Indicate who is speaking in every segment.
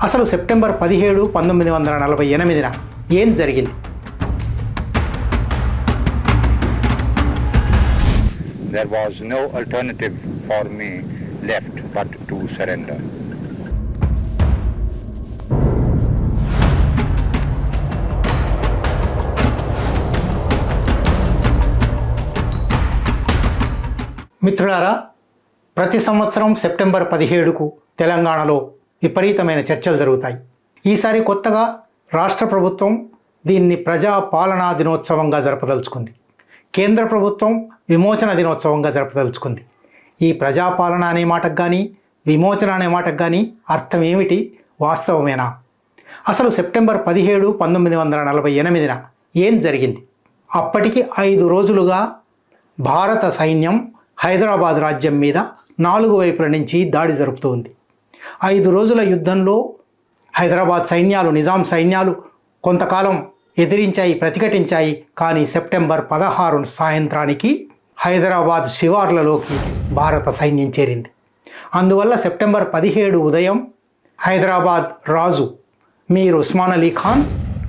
Speaker 1: అసలు సెప్టెంబర్ పదిహేడు పంతొమ్మిది వందల నలభై ఎనిమిదిన ఏం జరిగింది
Speaker 2: There was no alternative for me left but to surrender.
Speaker 1: మిత్రులారా ప్రతి సంవత్సరం సెప్టెంబర్ పదిహేడుకు తెలంగాణలో విపరీతమైన చర్చలు జరుగుతాయి. ఈసారి కొత్తగా రాష్ట్ర ప్రభుత్వం దీన్ని ప్రజా పాలనా దినోత్సవంగా జరపదలుచుకుంది. కేంద్ర ప్రభుత్వం విమోచన దినోత్సవంగా జరపదలుచుకుంది. ఈ ప్రజాపాలన అనే మాటకు కానీ విమోచన అనే మాటకు కానీ అర్థం ఏమిటి? వాస్తవమేనా? అసలు సెప్టెంబర్ పదిహేడు పంతొమ్మిది వందల నలభై ఎనిమిదిన ఏం జరిగింది? అప్పటికి ఐదు రోజులుగా భారత సైన్యం హైదరాబాద్ రాజ్యం మీద నాలుగు వైపుల నుంచి దాడి జరుపుతూ ఉంది. ఐదు రోజుల యుద్ధంలో హైదరాబాద్ సైన్యాలు నిజాం సైన్యాలు కొంతకాలం ఎదిరించాయి ప్రతిఘటించాయి. కానీ సెప్టెంబర్ పదహారు సాయంత్రానికి హైదరాబాద్ శివార్లలోకి భారత సైన్యం చేరింది. అందువల్ల సెప్టెంబర్ పదిహేడు ఉదయం హైదరాబాద్ రాజు మీర్ ఉస్మాన్ అలీ ఖాన్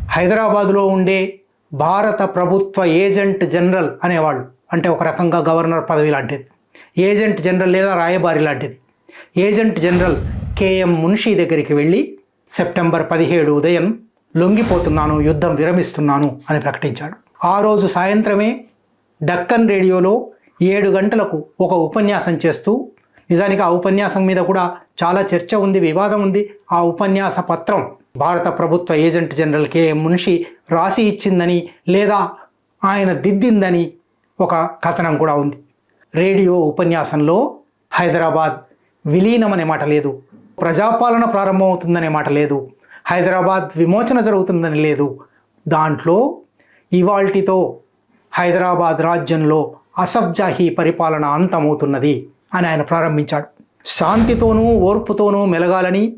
Speaker 1: హైదరాబాద్లో ఉండే భారత ప్రభుత్వ ఏజెంట్ జనరల్ అనేవాళ్ళు. అంటే ఒక రకంగా గవర్నర్ పదవి లాంటిది. ఏజెంట్ జనరల్ లేదా రాయబారి లాంటిది. ఏజెంట్ జనరల్ కేఎం మున్షి దగ్గరికి వెళ్ళి సెప్టెంబర్ పదిహేడు ఉదయం లొంగిపోతున్నాను యుద్ధం విరమిస్తున్నాను అని ప్రకటించాడు. ఆ రోజు సాయంత్రమే డక్కన్ రేడియోలో ఏడు గంటలకు ఒక ఉపన్యాసం చేస్తూ నిజానికి ఆ ఉపన్యాసం మీద కూడా చాలా చర్చ ఉంది వివాదం ఉంది. ఆ ఉపన్యాస పత్రం భారత ప్రభుత్వ ఏజెంట్ జనరల్ కేఎం మున్షి రాసి ఇచ్చిందని లేదా ఆయన దిద్దిందని ఒక కథనం కూడా ఉంది. రేడియో ఉపన్యాసంలో హైదరాబాద్ విలీనం అనే మాట లేదు. ప్రజాపాలన ప్రారంభమవుతుందనే మాట లేదు. హైదరాబాద్ విమోచన జరుగుతుందని లేదు. దాంట్లో ఇవాల్టితో హైదరాబాద్ రాజ్యంలో అసఫ్జాహీ పరిపాలన అంతమవుతున్నది అని ఆయన ప్రారంభించాడు. శాంతితోనూ ఓర్పుతోనూ మెలగాలని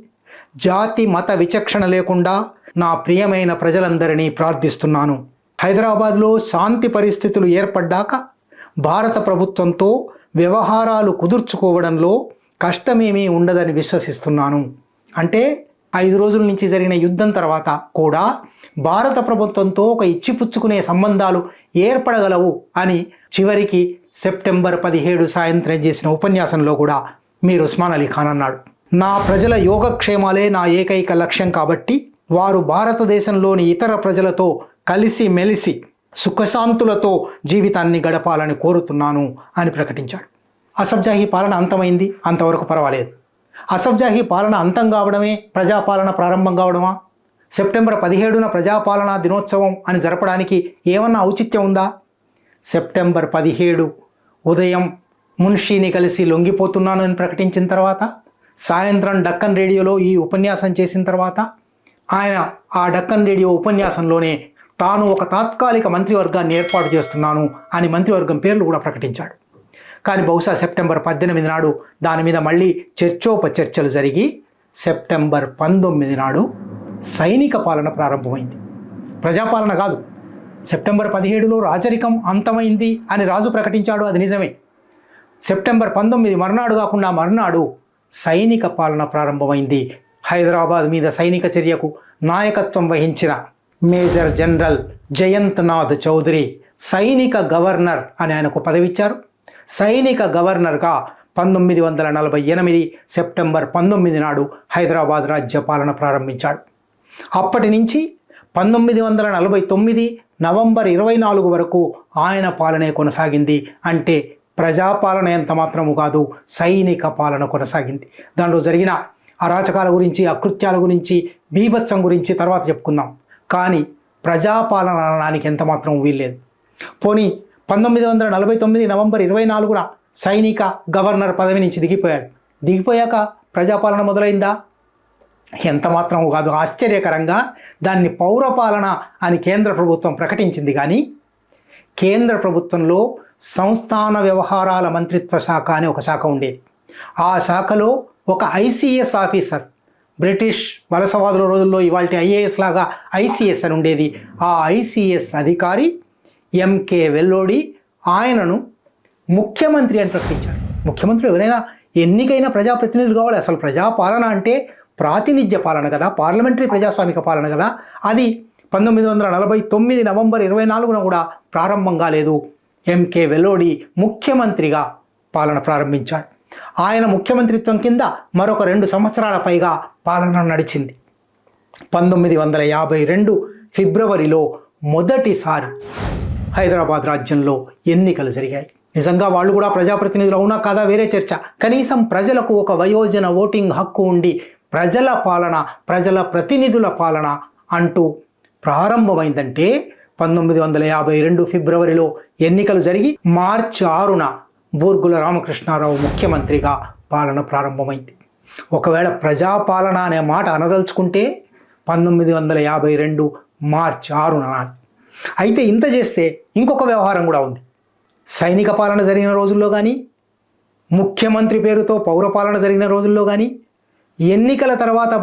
Speaker 1: జాతి మత విచక్షణ లేకుండా నా ప్రియమైన ప్రజలందరినీ ప్రార్థిస్తున్నాను. హైదరాబాద్లో శాంతి పరిస్థితులు ఏర్పడ్డాక భారత ప్రభుత్వంతో వ్యవహారాలు కుదుర్చుకోవడంలో కష్టమేమీ ఉండదని విశ్వసిస్తున్నాను. అంటే ఐదు రోజుల నుంచి జరిగిన యుద్ధం తర్వాత కూడా భారత ప్రభుత్వంతో ఒక ఇచ్చిపుచ్చుకునే సంబంధాలు ఏర్పడగలవు అని చివరికి సెప్టెంబర్ పదిహేడు సాయంత్రం చేసిన ఉపన్యాసంలో కూడా మీరు ఉస్మాన్ అలీ ఖాన్ అన్నాడు. నా ప్రజల యోగక్షేమాలే నా ఏకైక లక్ష్యం కాబట్టి వారు భారతదేశంలోని ఇతర ప్రజలతో కలిసి మెలిసి సుఖశాంతులతో జీవితాన్ని గడపాలని కోరుతున్నాను అని ప్రకటించాడు. అసబ్జాహీ పాలన అంతమైంది అంతవరకు పర్వాలేదు. అసబ్జాహీ పాలన అంతం కావడమే ప్రజాపాలన ప్రారంభం కావడమా? సెప్టెంబర్ పదిహేడున ప్రజాపాలన దినోత్సవం అని జరపడానికి ఏమన్నా ఔచిత్యం ఉందా? సెప్టెంబర్ పదిహేడు ఉదయం మున్షీని కలిసి లొంగిపోతున్నాను అని ప్రకటించిన తర్వాత సాయంత్రం డక్కన్ రేడియోలో ఈ ఉపన్యాసం చేసిన తర్వాత ఆయన ఆ డక్కన్ రేడియో ఉపన్యాసంలోనే తాను ఒక తాత్కాలిక మంత్రివర్గాన్ని ఏర్పాటు చేస్తున్నాను అని మంత్రివర్గం పేర్లు కూడా ప్రకటించాడు. కానీ బహుశా సెప్టెంబర్ పద్దెనిమిది నాడు దాని మీద మళ్ళీ చర్చోపచర్చలు జరిగి సెప్టెంబర్ పంతొమ్మిది నాడు సైనిక పాలన ప్రారంభమైంది. ప్రజాపాలన కాదు సెప్టెంబర్ పదిహేడులో రాజరికం అంతమైంది అని రాజు ప్రకటించాడు అది నిజమే. సెప్టెంబర్ పంతొమ్మిది మరునాడు కాకుండా మరునాడు సైనిక పాలన ప్రారంభమైంది. హైదరాబాద్ మీద సైనిక చర్యకు నాయకత్వం వహించిన మేజర్ జనరల్ జయంత్ నాథ్ చౌదరి సైనిక గవర్నర్ అని ఆయనకు పదవిచ్చారు. సైనిక గవర్నర్గా పంతొమ్మిది వందల నలభై ఎనిమిది సెప్టెంబర్ పంతొమ్మిది నాడు హైదరాబాద్ రాజ్య పాలన ప్రారంభించాడు. అప్పటి నుంచి పంతొమ్మిది వందల నలభై తొమ్మిది నవంబర్ ఇరవై నాలుగు వరకు ఆయన పాలనే కొనసాగింది. అంటే ప్రజాపాలన ఎంత మాత్రము కాదు సైనిక పాలన కొనసాగింది. దానిలో జరిగిన అరాచకాల గురించి అకృత్యాల గురించి బీభత్సం గురించి తర్వాత చెప్పుకుందాం. కానీ ప్రజాపాలన అనడానికి ఎంత మాత్రం వీల్లేదు. పోనీ పంతొమ్మిది వందల నలభై తొమ్మిది నవంబర్ ఇరవై నాలుగున సైనిక గవర్నర్ పదవి నుంచి దిగిపోయాడు. దిగిపోయాక ప్రజాపాలన మొదలైందా? ఎంత మాత్రం కాదు ఆశ్చర్యకరంగా దాన్ని పౌరపాలన అని కేంద్ర ప్రభుత్వం ప్రకటించింది కానీ కేంద్ర ప్రభుత్వంలో సంస్థాన వ్యవహారాల మంత్రిత్వ శాఖ అని ఒక శాఖ ఉండేది. ఆ శాఖలో ఒక ఐసీఎస్ ఆఫీసర్ బ్రిటిష్ వలసవాదుల రోజుల్లో ఇవాళ ఐఏఎస్ లాగా ఐసీఎస్ అని ఉండేది. ఆ ఐసీఎస్ అధికారి ఎంకే వెల్లోడి ఆయనను ముఖ్యమంత్రి అని ప్రకటించారు ముఖ్యమంత్రి ఎవరైనా ఎన్నికైనా ప్రజాప్రతినిధులు కావాలి. అసలు ప్రజాపాలన అంటే ప్రాతినిధ్య పాలన కదా పార్లమెంటరీ ప్రజాస్వామిక పాలన కదా. అది పంతొమ్మిది వందల నలభై తొమ్మిది నవంబర్ ఇరవై నాలుగున కూడా ప్రారంభం కాలేదు ఎంకే వెల్లోడి ముఖ్యమంత్రిగా పాలన ప్రారంభించాడు. ఆయన ముఖ్యమంత్రిత్వం కింద మరొక రెండు సంవత్సరాల పైగా పాలన నడిచింది. పంతొమ్మిది వందల యాభై రెండు ఫిబ్రవరిలో మొదటిసారి హైదరాబాద్ రాజ్యంలో ఎన్నికలు జరిగాయి. నిజంగా వాళ్ళు కూడా ప్రజాప్రతినిధులు అవునా కాదా వేరే చర్చ. కనీసం ప్రజలకు ఒక వయోజన ఓటింగ్ హక్కు ఉండి ప్రజల పాలన ప్రజల ప్రతినిధుల పాలన అంటూ ప్రారంభమైందంటే పంతొమ్మిది వందల యాభై రెండు ఫిబ్రవరిలో ఎన్నికలు జరిగి మార్చి ఆరున బూర్గుల రామకృష్ణారావు ముఖ్యమంత్రిగా పాలన ప్రారంభమైంది. ఒకవేళ ప్రజాపాలన అనే మాట అనదలుచుకుంటే పంతొమ్మిది వందల యాభై రెండు మార్చి ఆరున నాటి అయితే ఇంత చేస్తే ఇంకొక వ్యవహారం కూడా ఉంది. సైనిక పాలన జరిగిన రోజుల్లో కానీ ముఖ్యమంత్రి పేరుతో పౌరపాలన జరిగిన రోజుల్లో కానీ ఎన్నికల తర్వాత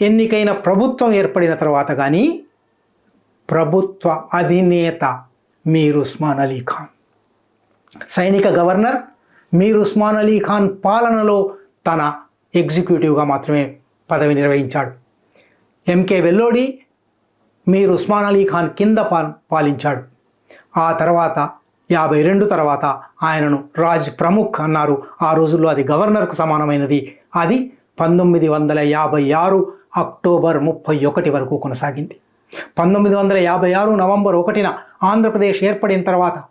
Speaker 1: ఎన్నికైన ప్రభుత్వం ఏర్పడిన తర్వాత కానీ ప్రభుత్వ అధినేత మీర్ ఉస్మాన్ అలీ ఖాన్. సైనిక గవర్నర్ మీర్ ఉస్మాన్ అలీ ఖాన్ పాలనలో తన ఎగ్జిక్యూటివ్గా మాత్రమే పదవి నిర్వహించాడు. ఎంకే వెల్లోడి మీర్ ఉస్మాన్ అలీ ఖాన్ కింద పా పాలించాడు. ఆ తర్వాత యాభై రెండు తర్వాత ఆయనను రాజ్ ప్రముఖ్ అన్నారు. ఆ రోజుల్లో అది గవర్నర్కు సమానమైనది. అది పంతొమ్మిది వందల యాభై ఆరు అక్టోబర్ ముప్పై ఒకటి వరకు కొనసాగింది. పంతొమ్మిది వందల యాభై ఆరు నవంబర్ ఒకటిన ఆంధ్రప్రదేశ్ ఏర్పడిన తర్వాత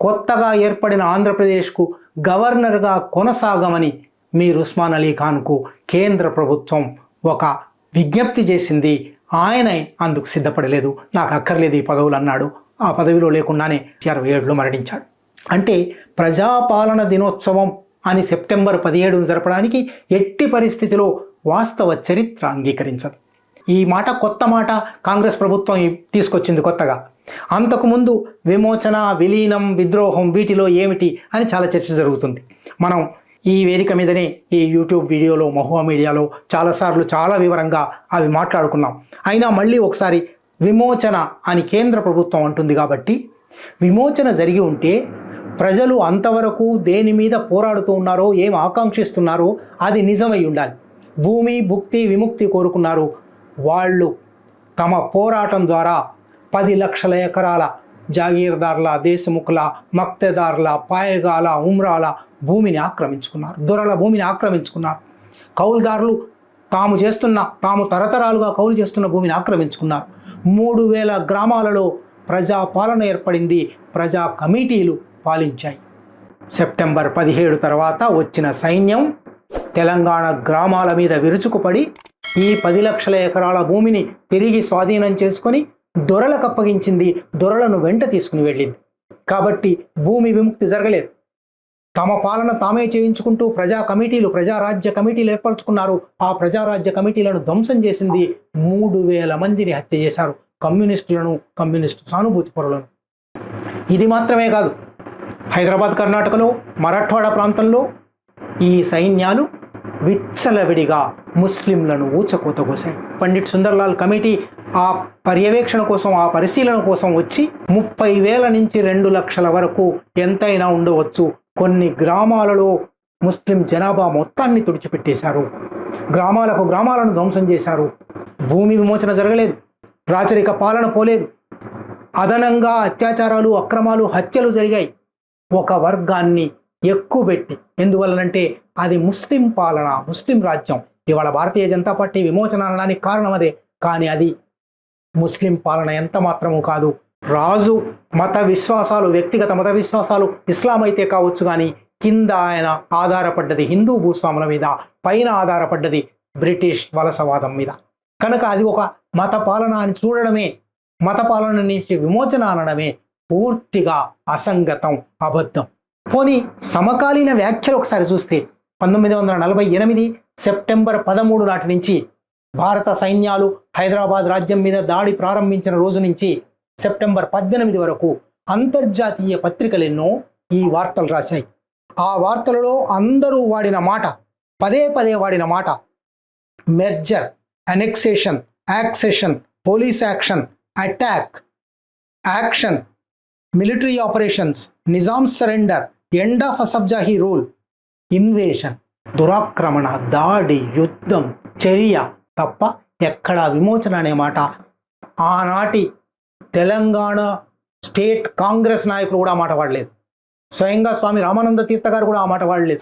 Speaker 1: కొత్తగా ఏర్పడిన ఆంధ్రప్రదేశ్కు గవర్నర్గా కొనసాగమని మీర్ ఉస్మాన్ అలీ ఖాన్కు కేంద్ర ప్రభుత్వం ఒక విజ్ఞప్తి చేసింది. ఆయన అందుకు సిద్ధపడలేదు. నాకు అక్కర్లేదు ఈ పదవులు అన్నాడు. ఆ పదవిలో లేకుండానే అరవై ఏడులో మరణించాడు. అంటే ప్రజాపాలన దినోత్సవం అని సెప్టెంబర్ పదిహేడును జరపడానికి ఎట్టి పరిస్థితిలో వాస్తవ చరిత్ర అంగీకరించదు. ఈ మాట కొత్త మాట కాంగ్రెస్ ప్రభుత్వం తీసుకొచ్చింది కొత్తగా. అంతకుముందు విమోచన విలీనం విద్రోహం వీటిలో ఏమిటి అని చాలా చర్చ జరుగుతుంది. మనం ఈ వేదిక మీదనే ఈ యూట్యూబ్ వీడియోలో మహువా మీడియాలో చాలాసార్లు చాలా వివరంగా అవి మాట్లాడుకున్నాం. అయినా మళ్ళీ ఒకసారి విమోచన అని కేంద్ర ప్రభుత్వం అంటుంది కాబట్టి విమోచన జరిగి ఉంటే ప్రజలు అంతవరకు దేని మీద పోరాడుతూ ఉన్నారో ఏం ఆకాంక్షిస్తున్నారో అది నిజమై ఉండాలి. భూమి భుక్తి విముక్తి కోరుకున్నారు వాళ్ళు. తమ పోరాటం ద్వారా పది లక్షల ఎకరాల జాగీర్దార్ల దేశముఖుల మక్తెదార్ల పాయగాల ఉమ్రాల భూమిని ఆక్రమించుకున్నారు. దొరల భూమిని ఆక్రమించుకున్నారు. కౌలుదారులు తాము చేస్తున్న తాము తరతరాలుగా కౌలు చేస్తున్న భూమిని ఆక్రమించుకున్నారు. మూడు వేల గ్రామాలలో ప్రజా పాలన ఏర్పడింది. ప్రజా కమిటీలు పాలించాయి. సెప్టెంబర్ పదిహేడు తర్వాత వచ్చిన సైన్యం తెలంగాణ గ్రామాల మీద విరుచుకుపడి ఈ పది లక్షల ఎకరాల భూమిని తిరిగి స్వాధీనం చేసుకొని దొరలకు అప్పగించింది. దొరలను వెంట తీసుకుని వెళ్ళింది. కాబట్టి భూమి విముక్తి జరగలేదు. తమ పాలన తామే చేయించుకుంటూ ప్రజా కమిటీలు ప్రజారాజ్య కమిటీలు ఏర్పరచుకున్నారు. ఆ ప్రజారాజ్య కమిటీలను ధ్వంసం చేసింది మూడు వేల మందిని హత్య చేశారు. కమ్యూనిస్టులను కమ్యూనిస్టు సానుభూతి పరులను. ఇది మాత్రమే కాదు. హైదరాబాద్ కర్ణాటకలో మరాఠ్వాడ ప్రాంతంలో ఈ సైన్యాలు విచ్చలవిడిగా ముస్లింలను ఊచకూత కోసాయి పండిట్ సుందర్లాల్ కమిటీ ఆ పర్యవేక్షణ కోసం ఆ పరిశీలన కోసం వచ్చి ముప్పై వేల నుంచి రెండు లక్షల వరకు ఎంతైనా ఉండవచ్చు. కొన్ని గ్రామాలలో ముస్లిం జనాభా మొత్తాన్ని తుడిచిపెట్టేశారు. గ్రామాలకు గ్రామాలను ధ్వంసం చేశారు. భూమి విమోచన జరగలేదు. రాచరిక పాలన పోలేదు. అదనంగా అత్యాచారాలు అక్రమాలు హత్యలు జరిగాయి. ఒక వర్గాన్ని ఎక్కువబెట్టి ఎందువల్లనంటే అది ముస్లిం పాలన ముస్లిం రాజ్యం. ఇవాళ భారతీయ జనతా పార్టీ విమోచన అనడానికి కారణం అదే. కానీ అది ముస్లిం పాలన ఎంత మాత్రము కాదు. రాజు మత విశ్వాసాలు వ్యక్తిగత మత విశ్వాసాలు ఇస్లాం అయితే కావచ్చు కానీ కింద ఆయన ఆధారపడ్డది హిందూ భూస్వాముల మీద పైన ఆధారపడ్డది బ్రిటిష్ వలసవాదం మీద. కనుక అది ఒక మత పాలన అని చూడడమే మత పాలన నుంచి విమోచన అనడమే పూర్తిగా అసంగతం అబద్ధం. పోనీ సమకాలీన వ్యాఖ్యలు ఒకసారి చూస్తే పంతొమ్మిది వందల నలభై ఎనిమిది సెప్టెంబర్ పదమూడు నాటి నుంచి భారత సైన్యాలు హైదరాబాద్ రాజ్యం మీద దాడి ప్రారంభించిన రోజు నుంచి సెప్టెంబర్ పద్దెనిమిది వరకు అంతర్జాతీయ పత్రికలెన్నో ఈ వార్తలు రాశాయి. ఆ వార్తలలో అందరూ వాడిన మాట పదే పదే వాడిన మాట merger annexation accession police action attack action military operations Nizam surrender end of Asafjahi rule invasion దురాక్రమణ దాడి యుద్ధం చర్య తప్ప ఎక్కడ విమోచన అనే మాట ఆనాటి తెలంగాణ స్టేట్ కాంగ్రెస్ నాయకులు కూడా ఆ మాట వాడలేదు. స్వయంగా స్వామి రామానంద తీర్థ గారు కూడా ఆ మాట వాడలేదు.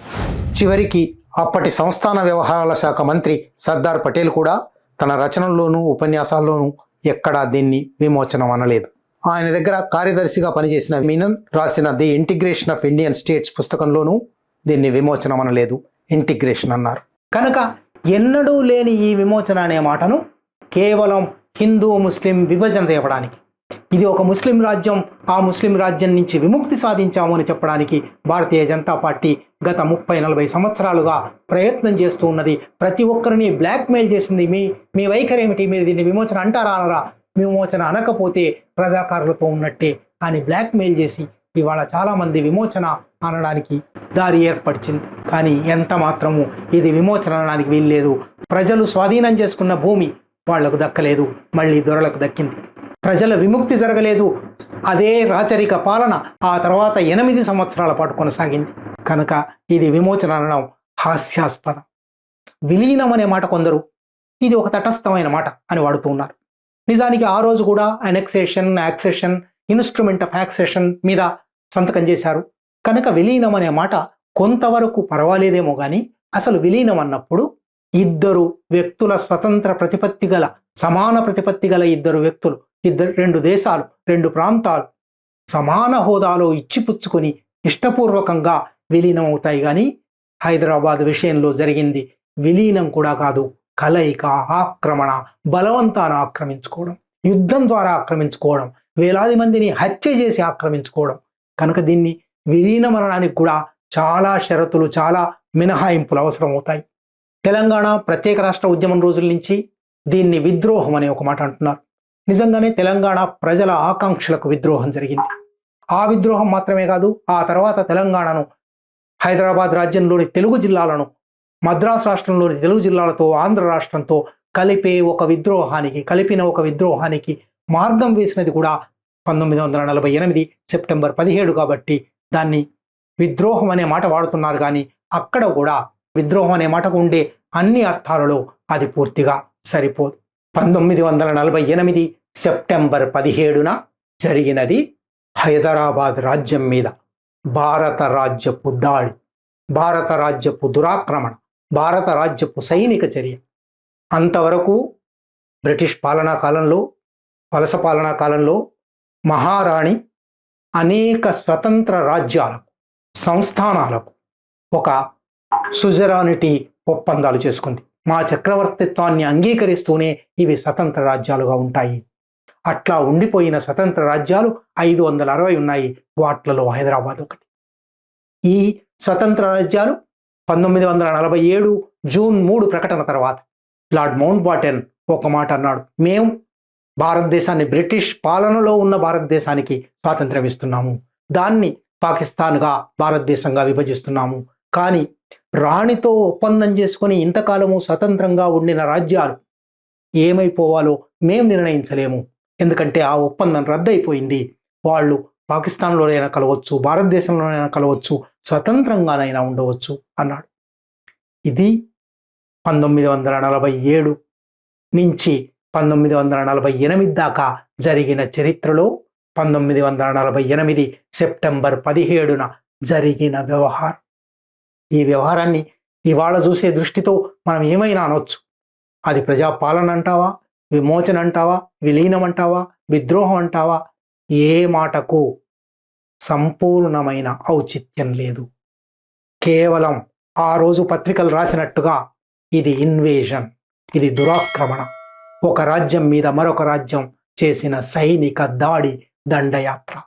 Speaker 1: చివరికి అప్పటి సంస్థాన వ్యవహారాల శాఖ మంత్రి సర్దార్ పటేల్ కూడా తన రచనల్లోనూ ఉపన్యాసాల్లోనూ ఎక్కడా దీన్ని విమోచనం అనలేదు. ఆయన దగ్గర కార్యదర్శిగా పనిచేసిన మీనన్ రాసిన the integration of Indian states పుస్తకంలోనూ దీన్ని విమోచనం అనలేదు. ఇంటిగ్రేషన్ అన్నారు. కనుక ఎన్నడూ లేని ఈ విమోచన అనే మాటను కేవలం హిందూ ముస్లిం విభజన తేవడానికి ఇది ఒక ముస్లిం రాజ్యం. ఆ ముస్లిం రాజ్యం నుంచి విముక్తి సాధించాము అని చెప్పడానికి భారతీయ జనతా పార్టీ గత ముప్పై నలభై సంవత్సరాలుగా ప్రయత్నం చేస్తూ ఉన్నది. ప్రతి ఒక్కరిని బ్లాక్మెయిల్ చేసింది మీ మీ వైఖరి ఏమిటి? మీరు దీన్ని విమోచన అంటారా అనరా? విమోచన అనకపోతే ప్రజాకారులతో ఉన్నట్టే అని బ్లాక్మెయిల్ చేసి ఇవాళ చాలామంది విమోచన అనడానికి దారి ఏర్పరిచింది. కానీ ఎంత మాత్రము ఇది విమోచన అనడానికి వీల్లేదు. ప్రజలు స్వాధీనం చేసుకున్న భూమి వాళ్ళకు దక్కలేదు. మళ్ళీ దొరలకు దక్కింది. ప్రజల విముక్తి జరగలేదు. అదే రాచరిక పాలన ఆ తర్వాత ఎనిమిది సంవత్సరాల పాటు కొనసాగింది. కనుక ఇది విమోచన అనడం హాస్యాస్పదం. విలీనం అనే మాట కొందరు ఇది ఒక తటస్థమైన మాట అని వాడుతూ ఉన్నారు. నిజానికి ఆ రోజు కూడా annexation accession instrument of accession మీద సంతకం చేశారు. కనుక విలీనం అనే మాట కొంతవరకు పర్వాలేదేమో కానీ అసలు విలీనం అన్నప్పుడు ఇద్దరు వ్యక్తుల స్వతంత్ర ప్రతిపత్తి గల సమాన ప్రతిపత్తి గల ఇద్దరు వ్యక్తులు ఇద్దరు రెండు దేశాలు రెండు ప్రాంతాలు సమాన హోదాలో ఇచ్చిపుచ్చుకొని ఇష్టపూర్వకంగా విలీనం అవుతాయి. కానీ హైదరాబాద్ విషయంలో జరిగింది విలీనం కూడా కాదు. కలయిక ఆక్రమణ బలవంతాన ఆక్రమించుకోవడం యుద్ధం ద్వారా ఆక్రమించుకోవడం వేలాది మందిని హత్య చేసి ఆక్రమించుకోవడం. కనుక దీన్ని విలీనం అనడానికి కూడా చాలా షరతులు చాలా మినహాయింపులు అవసరం అవుతాయి. తెలంగాణ ప్రత్యేక రాష్ట్ర ఉద్యమం రోజుల నుంచి దీన్ని విద్రోహం అనే ఒక మాట అంటున్నారు. నిజంగానే తెలంగాణ ప్రజల ఆకాంక్షలకు విద్రోహం జరిగింది. ఆ విద్రోహం మాత్రమే కాదు ఆ తర్వాత తెలంగాణను హైదరాబాద్ రాజ్యంలోని తెలుగు జిల్లాలను మద్రాస్ రాష్ట్రంలోని తెలుగు జిల్లాలతో ఆంధ్ర రాష్ట్రంతో కలిపే ఒక విద్రోహానికి కలిపిన ఒక విద్రోహానికి మార్గం వేసినది కూడా పంతొమ్మిది వందల నలభై ఎనిమిది సెప్టెంబర్ పదిహేడు కాబట్టి దాన్ని విద్రోహం అనే మాట వాడుతున్నారు కానీ అక్కడ కూడా విద్రోహం అనే మాటకు ఉండే అన్ని అర్థాలలో అది పూర్తిగా సరిపోదు. పంతొమ్మిది వందల నలభై ఎనిమిది సెప్టెంబర్ పదిహేడున జరిగినది హైదరాబాద్ రాజ్యం మీద భారత రాజ్యపు దాడి భారత రాజ్యపు దురాక్రమణ భారత రాజ్యపు సైనిక చర్య. అంతవరకు బ్రిటిష్ పాలనా కాలంలో వలస పాలనా కాలంలో మహారాణి అనేక స్వతంత్ర రాజ్యాలకు సంస్థానాలకు ఒక సుజరానిటీ ఒప్పందాలు చేసుకుంది. మా చక్రవర్తిత్వాన్ని అంగీకరిస్తూనే ఇవి స్వతంత్ర రాజ్యాలుగా ఉంటాయి. అట్లా ఉండిపోయిన స్వతంత్ర రాజ్యాలు ఐదు వందల అరవై ఉన్నాయి వాట్లలో హైదరాబాద్ ఒకటి. ఈ స్వతంత్ర రాజ్యాలు పంతొమ్మిది వందల నలభై ఏడు జూన్ మూడు ప్రకటన తర్వాత. లార్డ్ మౌంట్ బాటెన్ ఒక మాట అన్నాడు మేము భారతదేశాన్ని బ్రిటిష్ పాలనలో ఉన్న భారతదేశానికి స్వాతంత్ర్యం ఇస్తున్నాము. దాన్ని పాకిస్తాన్గా భారతదేశంగా విభజిస్తున్నాము. కానీ రాణితో ఒప్పందం చేసుకొని ఇంతకాలము స్వతంత్రంగా ఉండిన రాజ్యాలు ఏమైపోవాలో మేము నిర్ణయించలేము. ఎందుకంటే ఆ ఒప్పందం రద్దయిపోయింది. వాళ్ళు పాకిస్తాన్లోనైనా కలవచ్చు భారతదేశంలోనైనా కలవచ్చు స్వతంత్రంగానైనా ఉండవచ్చు అన్నాడు. ఇది పంతొమ్మిది వందల నలభై ఏడు నుంచి పంతొమ్మిది వందల నలభై ఎనిమిది దాకా జరిగిన చరిత్రలో పంతొమ్మిది వందల నలభై ఎనిమిది సెప్టెంబర్ పదిహేడున జరిగిన వ్యవహారం. ఈ వ్యవహారాన్ని ఇవాళ చూసే దృష్టితో మనం ఏమైనా అనొచ్చు? అది ప్రజాపాలన అంటావా విమోచన అంటావా విలీనం అంటావా విద్రోహం అంటావా ఏ మాటకు సంపూర్ణమైన ఔచిత్యం లేదు. కేవలం ఆ రోజు పత్రికలు రాసినట్టుగా ఇది ఇన్వేషన్ ఇది దురాక్రమణ. ఒక రాజ్యం మీద మరొక రాజ్యం చేసిన సైనిక దాడి దండయాత్ర.